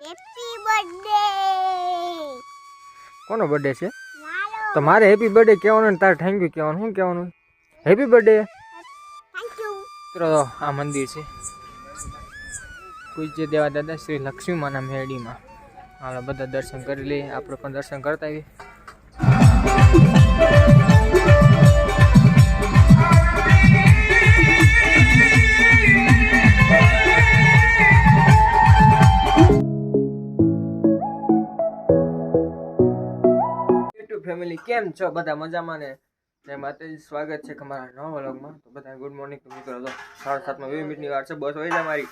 Happy birthday કોનો birthday છે? તો મારે હેપી બર્થડે કહેવાનું ને તારે થેન્ક યુ કહેવાનું. શું કહેવાનું? હેપી બર્થડે મિત્રો આ મંદિર છે. પૂજ્ય દેવા દાદા શ્રી લક્ષ્મી માના મેરડીમાં હાલો બધા દર્શન કરી લઈએ. આપણે પણ દર્શન કરતા આવીએ. કેમ છો? બધા મજામાં ને? જય માતાજી સ્વાગત છે તમારા નવા વ્લોગમાં. તો બધા ગુડ મોર્નિંગ મિત્રો તો સાડા સાતમાં વીસ મિનિટની વાર છે, બસ હોય જાય મારી.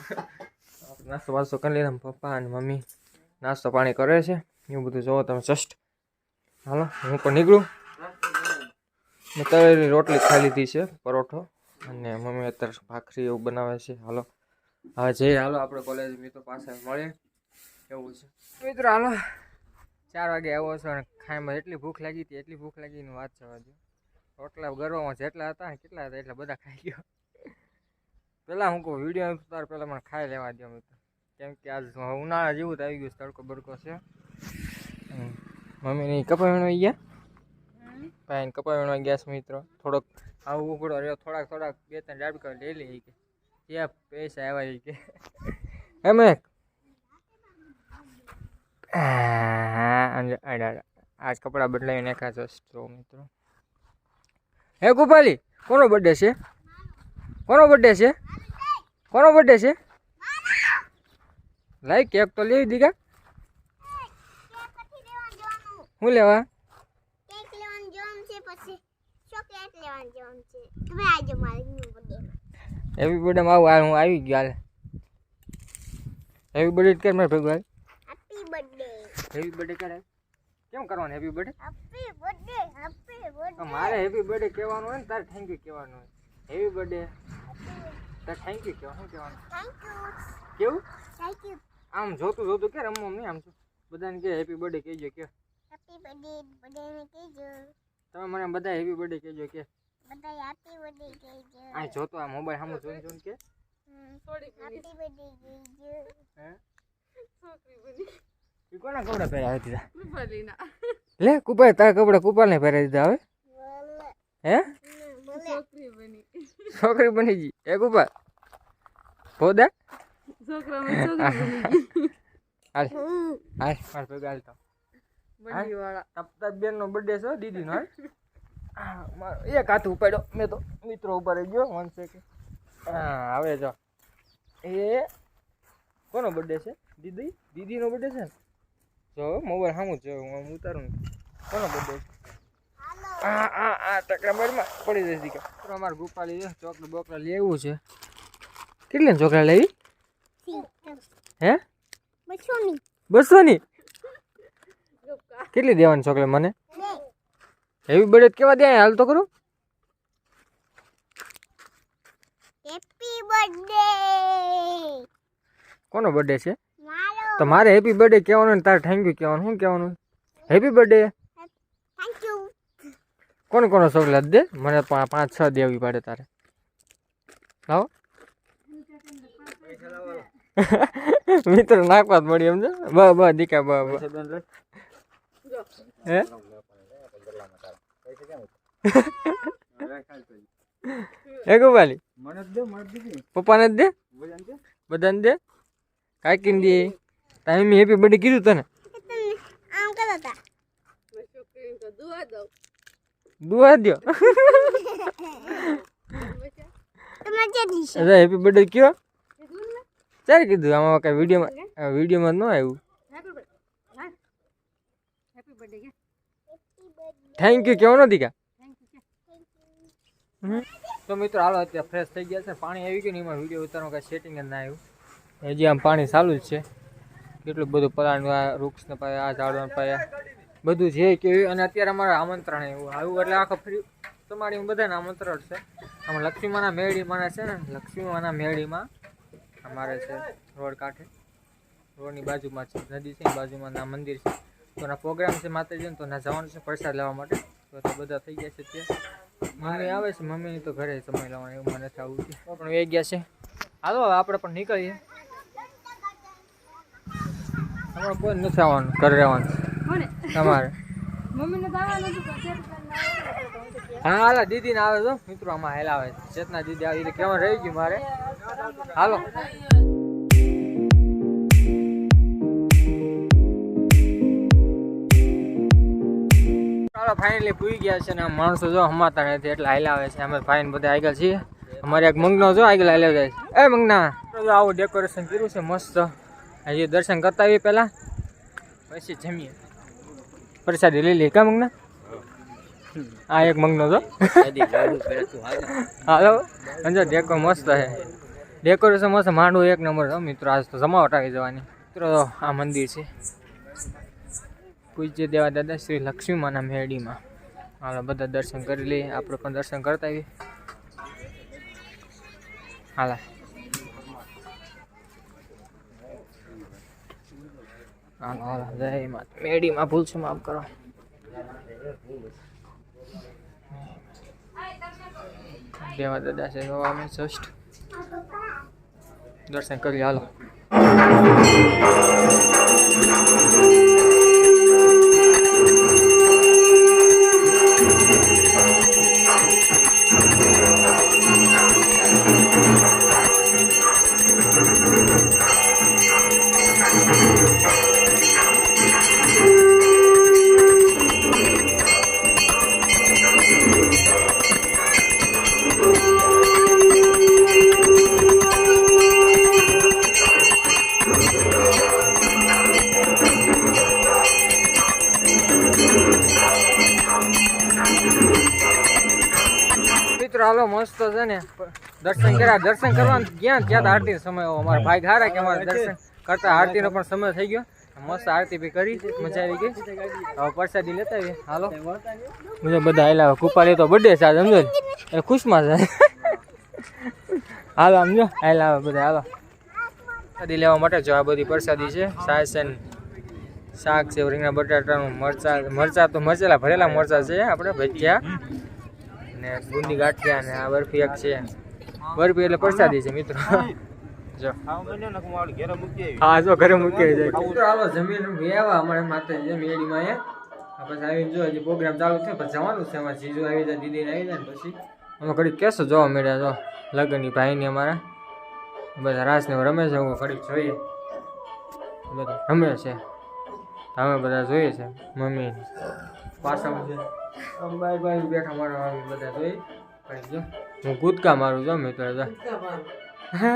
નાસ્તો વાસ્તો કરી લીધા પપ્પા અને મમ્મી નાસ્તો પાણી કરે છે. એવું બધું જોવો તમે જસ્ટ હાલો, હું પણ નીકળું. મેં તળેલી રોટલી ખાઈ લીધી છે, પરોઠો. અને મમ્મી અત્યારે ભાખરી એવું બનાવે છે. હાલો, હવે જઈએ. હાલો, આપણે કોલેજ મિત્રો પાસે મળીએ. એવું છે? મિત્રો, હાલો. ચાર વાગે આવ્યો છો અને ખાઈમાં એટલી ભૂખ લાગી હતી એટલી ભૂખ લાગી એની વાત જવા દો રોટલા ગરવામાં જેટલા હતા ને કેટલા હતા એટલા બધા ખાઈ ગયો. પહેલાં હું કહું વીડિયો ઉતાર પહેલાં મને ખાઈ લેવા દો મિત્રો. કેમ કે આજ ઉનાળા જેવું તો આવી ગયું તડકો બડકો છે. મમ્મીની કપા વીણવાઈ ગયા? ભાઈને કપા વીણવા ગયા છે મિત્રો. થોડોક આવું ઉઘડો રહ્યો થોડાક થોડાક બે ત્રણ ડાબકા લઈ લઈ કે. ત્યાં પૈસા આવ્યા કે. એમ એક આજ કપડાં બદલાવી નાખ્યા છે મિત્રો. હે ગોપાલી, કોનો બર્થડે છે? કોનો બર્થડે છે? કોનો બર્થડે છે? લાઈ કેક તો લેવી દીધા હું લેવા? હેપી બર્થડે માં આવું હું આવી ગયો હાલ. હેપી બર્થડે કર મારે ભેગું હેપી બર્થડે કરે? કેમ કરવાનું happy birthday happy birthday happy birthday મારે હેપી બર્થડે કહેવાનું હોય ને તારે થેન્ક યુ કહેવાનું હોય. હેપી બર્થડે તારે થેન્ક યુ કહેવાનું શું કહેવાનું? થેન્ક યુ કેવું? થેન્ક યુ આમ જોતું જોતું કે રમવા નહીં આમ બધાને કે હેપી બર્થડે કહેજો કે હેપી બર્થડે બધાને કહેજો. તમે મને બધા હેપી બર્થડે કહેજો કે બધા હેપી બર્થડે કહેજો. આ જોતો આ મોબાઈલ સામે જોઈને જોઈને કે હેપી બર્થડે કહેજો. હે? ઈ કોના કપડા પહેર્યા હતી લે કુપાલ તારા કપડા કુપાલ ને પહેરાવી દીધા હવે. હે? છોકરી બની. છોકરી બની ગઈ. એ કુપાલ ભોદા છોકરામાં છોકરી બની હાલ હાલ માર ભેગા હાલ તો. બંડી વાળા તપતા બેન નો બર્થડે છે દીદી નો એક હાથ ઉપાડ્યો મેં તો મિત્રો ઉપર ગયો વન સેકન્ડ હા હવે જો. એ કોનો બર્થડે છે? દીદી? દીદીનો બર્થડે છે ને? જો મોબાઈલ સામું જો હું આમ ઉતારું. કોનો બર્થડે? આ આ આ ટકરાબારમાં પડી જશે દીકરા. તો અમારે ગોપાલી છે બોકલા લેવું છે. કેટલી ચોકલેટ લેવી? હે? બસોની. બસો ની કેટલી દેવાની ચોકલેટ મને? હેવી બર્થડે કેવા દે હાલ તો કરું. હેપી બર્થડે કોનો બર્થડે છે? મારો તો મારે હેપી બર્થડે કહેવાનું ને તારે થેન્ક યુ કહેવાનું. શું કહેવાનું? હેપી બર્થડે કોણ કોનો ચોકલેટ દે. મને પાંચ છ દેવી પડે તારે. લાવો. મિત્ર નાખવા જ મળી એમ છે. બ બ દીકા બ બ. હે? હે ગોપાલી? પપ્પાને જ દે? બધાને દે? કાકીને દે તારે હેપી બર્થડે કીધું તને? તમે આમ કરો તા. છોકરીને તો દુઆ દઉં દુઆ દ્યો. તમે જેટલી અરે હેપી બર્થડે કયો? કીધું કીધું આમાં કઈ વિડીયોમાં વિડીયોમાં ન આવ્યું. થેન્ક યુ કેવો નથી કા? તો મિત્રો હાલો અત્યારે ફ્રેશ થઈ ગયા છે. પાણી આવી ગયું ને એમાં વીડિયો ઉતારવાનું કાંઈ સેટિંગ જ ના આવ્યું. હજી આમ પાણી ચાલુ જ છે. કેટલું બધું પલાળનું આ વૃક્ષને પાયા, આ ઝાડવાને પાયા. બધું જે કેવું અને અત્યારે અમારે આમંત્રણ એવું આવ્યું એટલે આખો ફ્રી તમારી બધાને આમંત્રણ છે. આમાં લક્ષ્મીમાના મેળીમાં છે ને, લક્ષ્મીમાના મેળીમાં અમારે છે રોડ કાંઠે. રોડની બાજુમાં છે, નદી છે, બાજુમાં ના મંદિર છે. તો ના પ્રોગ્રામ છે માતાજીનો, તો ના જવાનું છે પ્રસાદ લેવા માટે. તો બધા થઈ ગયા છે ત્યાં મમ્મી આવે છે, મમ્મીની તો ઘરે સમય લાવવાનું, એવું મને નથી આવું પણ વે ગયા છે. હાલો આપણે પણ નીકળીએ. તમારે કોઈ નથી આવવાનું ઘરે રહેવાનું. તમારે. હું હાલા દીદી ને આવે તો મિત્રો આમાં હેલા આવે છે. ચેતના દીદી આવી એટલે કેવા રહી ગયું મારે. હાલો. ફાઇનલી પૂઈ ગયા છે ને આ માણસો જો હમાતા નથી એટલે હાલ આવે છે. અમે ફાઇન બધા આગળ છીએ. અમારે એક મંગનો જો આગળ હાલ્યો જાય છે. એ મંગના. આવું ડેકોરેશન કર્યું છે મસ્ત. હજી દર્શન કરતા આવીએ પહેલા. પછી જમીએ. પ્રસાદી લઈ લઈએ. કા મંગના? આ એક મંગનો તો હાલો અંજો ડેકો મસ્ત છે. ડેકોરેશન મસ્ત માંડવું એક નંબર મિત્રો. આજ તો જમાવટ આવી જવાની. મિત્રો, આ મંદિર છે. પૂજ્ય દેવા દાદા શ્રી લક્ષ્મીમાના મેળીમાં. હાલો, બધા દર્શન કરી લઈએ. આપણે પણ દર્શન કરતા આવીએ. હાલા. માતા ભૂલ છે માફ કરો. દેવા દાદા છે જોવા અમે જસ્ટ દર્શન કરી હાલો. હાલો મસ્ત છે ને. દર્શન કર્યા. દર્શન કરવા ક્યાં? તો આરતી સમય અમારા ભાઈ ઘારા કે અમારે દર્શન કરતા આરતીનો પણ સમય થઈ ગયો. મસ્ત આરતી બી કરી. મજા આવી ગઈ. હવે પ્રસાદી લેતા હાલો. મુજબ બધા આયલા કુપાલી તો બર્થડે છે સમજો? એ ખુશમાં છે. હાલો સમજો આયલા આવે બધા. હાલો. પ્રસાદી લેવા માટે જો આ બધી પ્રસાદી છે. સાસ છે ને શાક છે, રીંગણા, બટાટાનું મરચા. મરચા તો મરચેલા ભરેલા મરચા છે આપણે ભજીયા. ને બુંદી ગાંઠિયા ને આ બરફી એક છે. બરફી એટલે પ્રસાદી છે મિત્રો. હા જો ઘરે મૂકી જાય. મિત્રો હાલો જમીન વેવા અમારે માતાજી પછી આવીને જો હજી પ્રોગ્રામ ચાલુ છે પછી જવાનું છે. અમારે જીજુ આવી જાય દીદી આવી જાય ને પછી. અમે ઘડીક કેસો જોવા મળ્યા જો. લગ્નની ભાઈની અમારા. બધા રાસ ને રમે છે હું ઘડીક જોઈએ. બધા રમે છે. અમે બધા જોઈએ છે મમ્મી. પાછા બેઠા મારા બધા જોઈ જો હું કૂદકા મારું છું મિત્રો હે?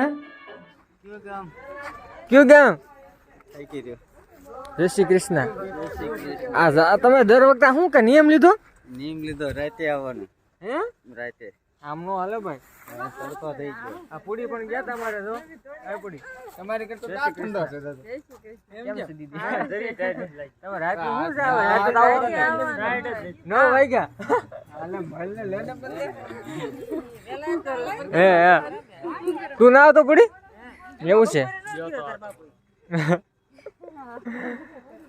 કયું ગામ? જય શ્રી કૃષ્ણ. આ તમે દર વખતે શું કે નિયમ લીધો? નિયમ લીધો રાતે આવવાનું. હે? રાતે. આમ નો હાલે ભાઈ. તડકો થઈ ગયો આ પૂડી પણ ગયા તમારે તો? આ પૂડી. તમારી કરતો તો આ ઠંડો છે દાદા. કેમ છે? દીદી? તમે રાત શું છે રાત તો આવો ને. નો વાગ્યા. હાલે ભલે લેને બદલે. હે હે. તું ના તો પૂડી? એવું છે.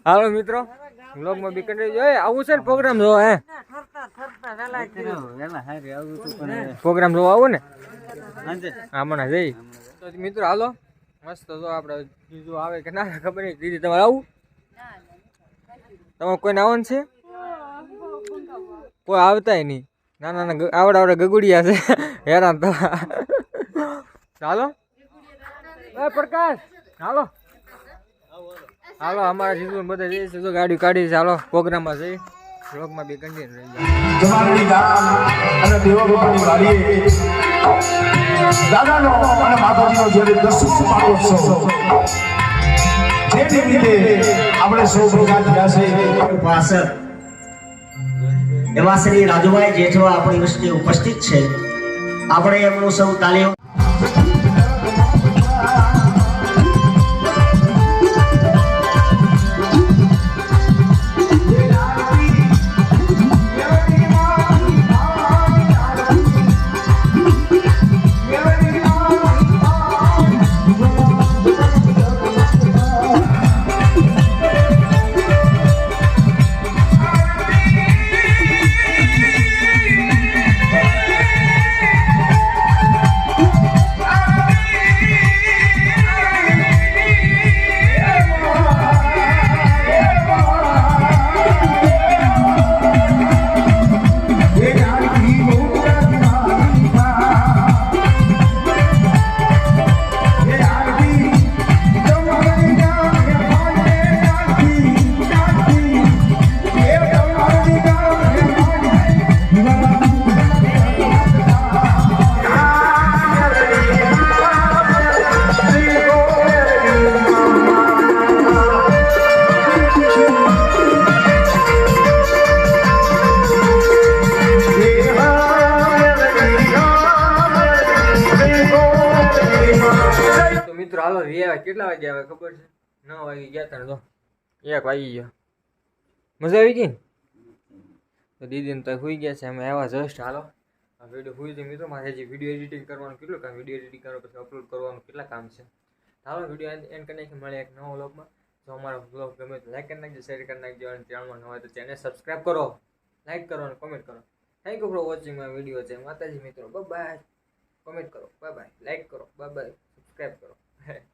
હાલો મિત્રો. બ્લોગમાં બી કંટાળી જાય આવું છે ને પ્રોગ્રામ જોવા હે? વેલા હારે આવું તું પણ પ્રોગ્રામ જોવા આવું ને? હમણાં જઈ. તો મિત્રો હાલો. મસ્ત જો આપણે બીજું આવે કે ના ખબર નહીં. દીદી તમારે આવું? તમારે કોઈને આવવાનું છે? કોઈ આવતા નહીં. નાના નાના આવડે આવડા ગગુડિયા છે. હેરાન તો ચાલો એ પ્રકાશ. હાલો. હાલો અમારા જીવન બધા જઈએ છે જો ગાડી કાઢી છે હાલો પ્રોગ્રામમાં જઈ બ્લોગમાં બી કન્ટિન્યુ રહી જાય જમાલની ગામ અને વાડીએ દાદાનો અને માતાજીનો જ્યારે દસમો પાટોત્સવ જે નિમિત્તે આપણે સૌ ભેગા થયા છે. ઉપાસક એવા શ્રી રાજુભાઈ જેઠવા આપણી વચ્ચે ઉપસ્થિત છે. આપણે એમનું સૌ તાલીઓ આવ્યા કેટલા વાગે આવ્યા ખબર છે? નવ વાગે ગયા તને તો. એક વાગી ગયો. મજા આવી ગઈ ને? તો તો સુઈ ગયા છે, અમે આવ્યા જસ્ટ હાલો. આ વીડિયો સુઈ જઈ મિત્રો. મારે હજી વીડિયો એડિટિંગ કરવાનું કેટલું કામ? વીડિયો એડિટિંગ કરવા પછી અપલોડ કરવાનું કેટલા કામ છે? હાલો વીડિયો એન્ડ કરી નાખી મળે એક નવો વ્લોગમાં જો અમારો વ્લોગ ગમે તો લાઈક કરી નાખજો શેર કરી નાખજો, અને ચેનલમાં નવા તો ચેનલ સબસ્ક્રાઈબ કરો. લાઈક કરો અને કોમેન્ટ કરો. Thank you for watching my video છે. માતાજી મિત્રો બાય કોમેન્ટ કરો. બાય બાય લાઈક કરો. બાય બાય સબસ્ક્રાઈબ કરો.